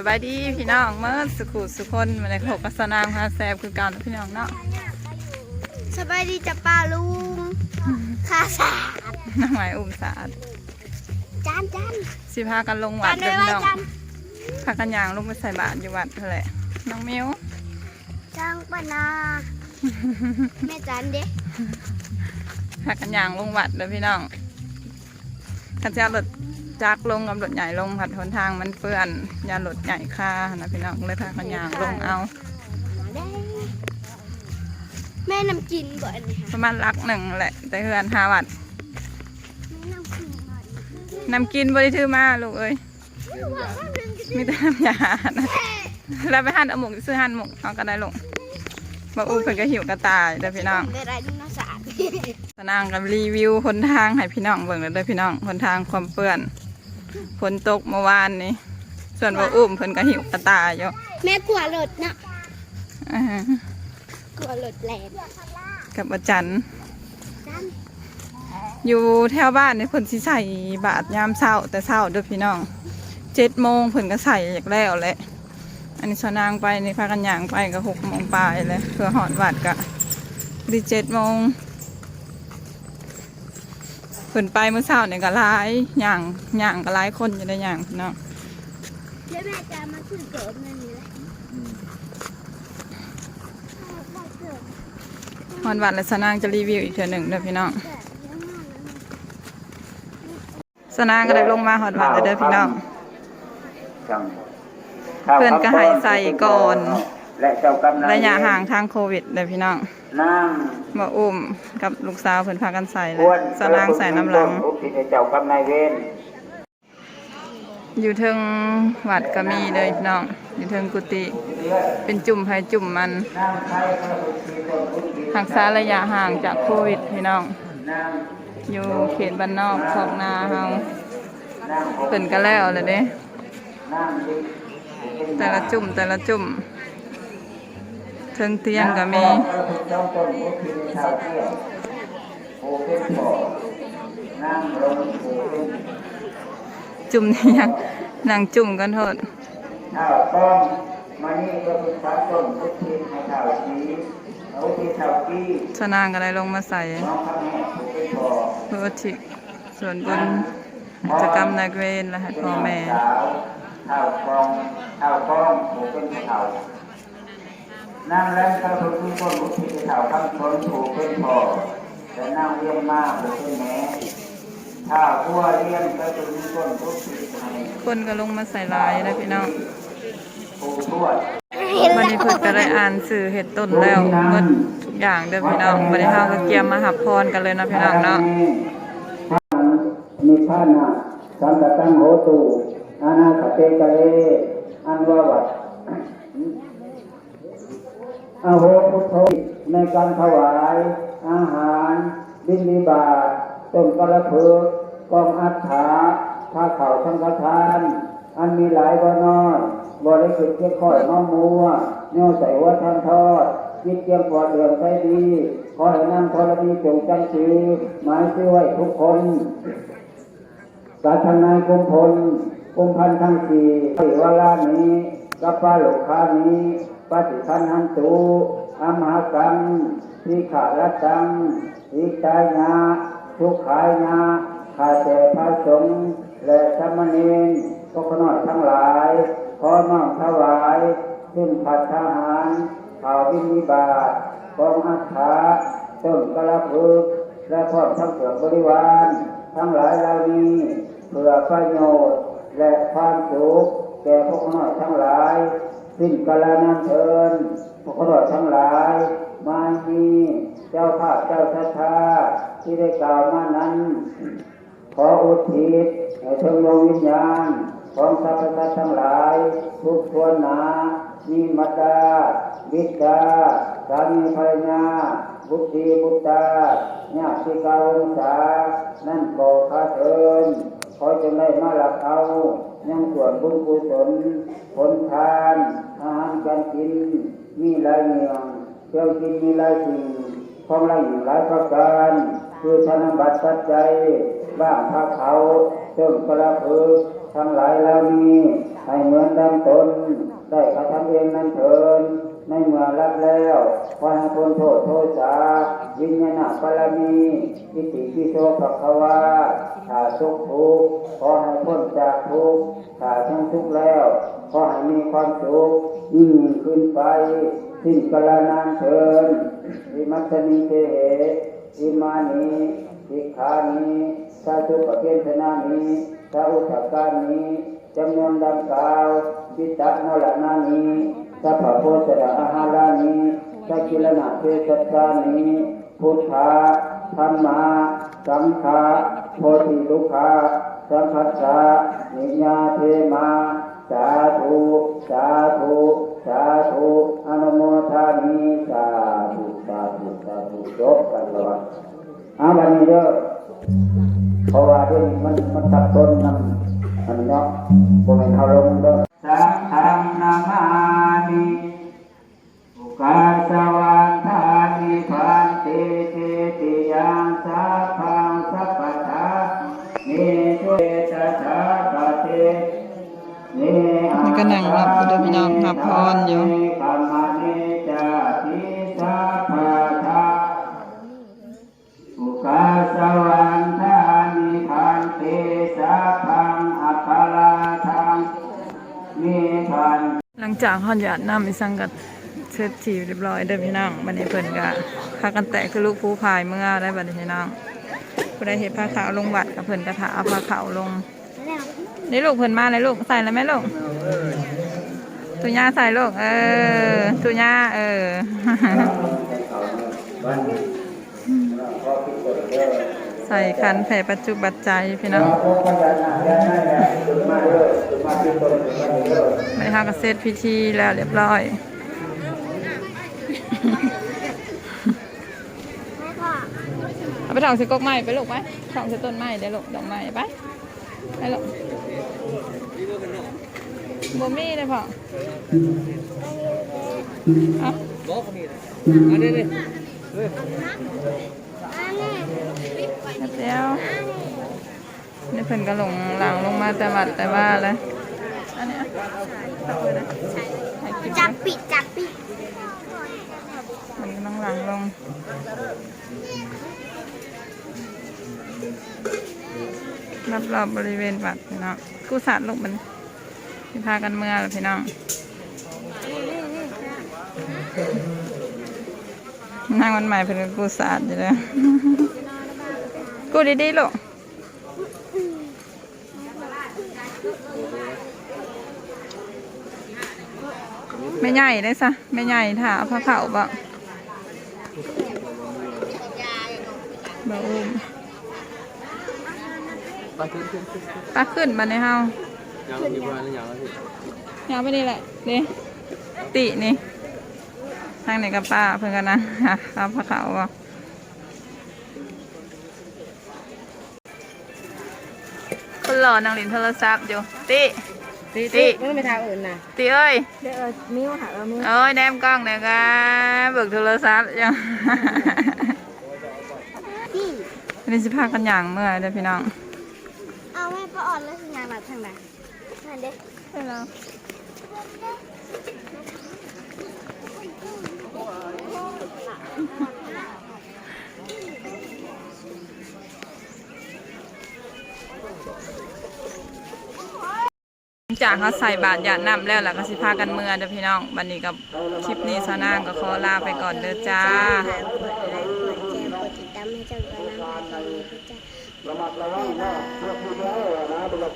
สบายดีพี่น้องเมื่อสุขุสุคนมาในหกกัสนามฮาแซบคือการพี่น้องเนาะสบายดีจ้ะป้าลุงข้าสาดน้องหมายอุ้มสาดจานจานสิพากันลงวัจาดนเดิไว้นไว้น้องจานพากันยางลงไปใส่บาตรอยู่วัดเท่าไหร่น้องมิวจางปะนาแม่จานเด็กพากันยางลงวัดเด้อพี่น้องขันจะเอารถ จักรลงกับรถใหญ่ลงผัดหนทางมันเปื้อนอยารถใหญ่ค่านะพี่น้องเลยพากันยางลงเอา แม่นำกินบ่อนนี่ค่ะประมาณลักหนึ่งแหละ แต่เฮือนหาวัดแม่นำกินบ่อนนำกินบริทือมาลูกเอ้ยมีแต่น้ำยานะแล้วไปหั่นเอาหมกซื้อหั่นหมกเอาก็ได้ลงมาอู้เพิ่นก็หิวกระต่ายเด้อพี่น้องได้ไรดินสารสนางกับรีวิวหนทางให้พี่น้องเบิ่งเลยเด้อพี่น้องหนทางความเปื้อน ฝนตกเมื่อวานนี้ส่วนว่าอุ้มเพิ่นก็หิวกระต่ายอยู่แม่กลัวรถนะอ่ากลัวรถแรงกับอาจารย์จานอยู่แถวบ้านนี่เพิ่นสิใส่บาตรยามเช้าแต่เช้าเด้อพี่น้องเจ็ดโมงเพิ่นก็ใส่อยากแล้วแหละอันนี้สนางไปนี่พากันย่างไปก็หกโมงปลายเลยเพื่อหอดวัดกะดีเจ็ดโมงเพิ่นไปเมื่อเช้าเนี่ยก็หลายย่างย่างก็หลายคนอยู่ในย่างพี่น้องเดี๋ยวแม่จะมาซื้อเกิดนั่นนี่แหละหอดวัดและสนางจะรีวิวอีกเทื่อหนึ่งเด้อพี่น้องสนางก็ได้ลงมาหอดวัดแล้วเด้อพี่น้องเพื่อนก็ให้ใส่ก่อน และเจ้ากำนันระยะห่างทางโควิดเด้อพี่น้องนั่งมาอุ้มกับลูกสาวเพิ่นพากันใส่เลควรยสนางใส่น้ำหลังอุทิศให้เจ้ากำนายเวรอยู่เทิงวัดก็มีเลยพี่น้อง อยู่เทิงกุฏิเป็นจุ่มไผจุ่มมันนั่งใช้พระอุทิศตนอุทิศรักษาระยะห่างจากโควิดพี่น้องนั่งอยู่เขตบ้านนอกคอกนาเฮานั่งเพิ่นก็แล้วเลยเด้นั่งดิแต่ละจุ่มแต่ละจุ่ม เทิงเตียงก็มีพระพุทธเจ้าตนอุทิศให้ชาวเที่ยวโอเป็นบ่อนั่งลงโอเป็นจุ่มนี่ยังนั่งจุ่มกันโทษข้าวต้องมานี่ก็เป็นพระต้นอุทิศให้ชาวชีอุทิศชาวกี้สนางก็ได้ลงมาใส่น้องพระแม่โอเป็นบ่อเพื่อที่ส่วนบุญกิจกรรมนายเวรและให้พ่อแม่ข้าวกองข้าวกองหมูเป็นข้าว นั่งแรงกระทุนทุกคนอุทิศข้าวคำชนถูกเป็นพอแต่นั่งเลี้ยงมากหรือเป็นแม่ถ้าพัวเลี้ยงกระทุนทุกคนอุทิศให้คนก็ลงมาใส่ลายแล้วพี่น้องผู้ทวดวันนี้เพิ่นก็ได้อ่านสื่อเห็ดต้นแล้วเบิดทุกอย่างเด้อพี่น้องวันนี้เฮาก็เกียมมาหับพรกันเลยนะพี่น้องเนาะนิพพานะสัมปตังโหตุอานาคเตกะเลอันว่าวัด อาโหพุทโธในการถวาย อาหารบิณฑบาตต้นกระเพือกกองอัฐาผ้าขาวสังฆทาน อันมีหลายบ่น้อยบริสุทธิ์เพียงค่อยน้อมมัวเนื้อใส่วัดทางทอดคิดเกียงปอดเดือดใจดีขอให้นำธรณีจงจังสีหมายช่ว้ทุกคนสาธนายกุมพลกุมพันธ์ทั้งสี่วารานี้กับปปะโลคานี้ ปฏิพันหันตุอมหากังทิขารัตังทิจายาทุกขายาข้าแต่พระสงฆ์และสามเณรพวกน้อยทั้งหลาย ขอน้อมถวายซึ่งผัดทหารข่าวบินิบาตกองอัฐาต้นกระพึกและพร้อมทั้งเสือบริวาร ทั้งหลายเหล่านี้เพื่อประโยชน์และความสุขแก่พวกน้อยทั้งหลาย สิ้นกาลนานเทินพวกน้อยทั้งหลายมามีเจ้าภาพเจ้าชะทาที่ได้กล่าวมานั้น ขออุทิศให้เทิงดวงวิญญาณ ของสรรพสัตว์ทั้งหลาย ทุกส่วนหนามีมัตตาวิจาสามีภรรยาบุตรีบุตตาญาติกาวงศานั่นก็ข้าเทินขอจงได้มาหลับเอายังส่วนบุญกุศลผลทาน อาหารการกิน มีหลายเมืองเครื่องกินมีหลายสิ่งของหลายอย่างหลายประการ คือธนบัตรปัจจัยบ้างพระเขาเติมกระพือทั้งหลายเหล่านี้ให้เหมือนดังตนได้กระทำเองนั้นเถิน ในเมื่อรับแล้วขอให้พ้นโทษโทษสาวิญญาณบารมีอิติปิโสภะคะวาถ้าทุกข์ทุกข์ขอให้พ้นจากทุกข์ถ้าทั้งทุกข์แล้วขอให้มีความสุขยิ่งขึ้นไปสิ้นกาลนานเถินวิมัสนิเตเหอิมานิสิกขานิสาธุปเกณฑนานิสาอุทธการนิจำนวนดังกล่าวจิตตะมรณานิ สัพพโพสดาอาหารานิสักิลนาเทสัจจานิพุทธาธรรมาสังฆาโพธิลุกขาสังคัสสะนิญญาเทมาสาธุสาธุสาธุอนุโมทามิสาธุสาธุสาธุจบกันเลยอาวันนี้เด้อเองรับพรอยู่กรรมนิจาติสัพพะทาอุกาสวันทานิพันติสัพพังอัคคาราทังนิพันหลังจากฮอดหยาดน้ำอีสังกัดเสร็จทีเรียบร้อยเด้อพี่น้องบัดนี้เพิ่นก็พากันแตกคือลูกผู้พายเมื่อได้บัดนี้พี่น้องผู้ใดเห็นผ้าขาวลงบัดกับเพิ่นก็ถาเอาผ้าขาวลงนี่ลูกเพิ่นมาเลยลูกใส่แล้วไหมลูก ตุญ่าใส่ลูกเออตุญ่าเออใส่คันแผ่ปัจจุบันใจพี่น้องไม่ทำกับเซตพิธีแล้วเรียบร้อยเอาไปถองใส่กกไม้ไปลูกไหมถองใส่ต้นไม้ได้ลูกดอกไม้ไปไปลูก บ่มีเลยพ่อเอาอันนี้เดี๋ยวนี่เพิ่นก็ลงหลังลงมาแต่วัดแต่ว่าเลยอันนี้อะเอาไปเลยถ่ายคลิปจับนะปิดจับปิดมันกำลังหลังลงรับรอบบริเวณวัดพี่น้องกู้สาดลูกมัน ที่พากันเมื่อแล้วพี่น้องนั่งวันใหม่เพิ่นก็กู้สาดอยู่แล้วกู้ดีๆลูกไม่ใหญ่ได้ซะไม่ใหญ่ถ่าเอาผ้าขาวบ่บ่อุ้มปลาขึ้นมาในเฮา ยังอยู่บ้านแล้วยังแล้วพี่ยาวไปนี่แหละนี่ตินี่ทางไหนกับป้าเพื่อนกันนะเอาผ้าขาวบ่คนหล่อนางหลินโทรศัพท์อยู่ติติติไม่ต้องไปทางอื่นนะติเอ้ยเดี๋ยวเออมิ้วหาเออมิ้วเอ้ยแนมกล้องหน่อยครับเบิกโทรศัพท์ยังพี่วันนี้สิพากันอย่างเมื่อยเด้อพี่น้อง เอาแม่ป้าอ่อนแล้วสัญญาณหลับทางไหน นั่นเด็กใช่แล้วหลังจากเขาใส่บาตรหยาดน้ำแล้วล่ะก็สิพากันเมื่อเด้อพี่น้องวันนี้กับคลิปนี้ซานางก็ขอลาไปก่อนเด้อจ้ากดไลค์กดแชร์กดติดตามให้เจ้าตัวน้ำพาทีนี้พระ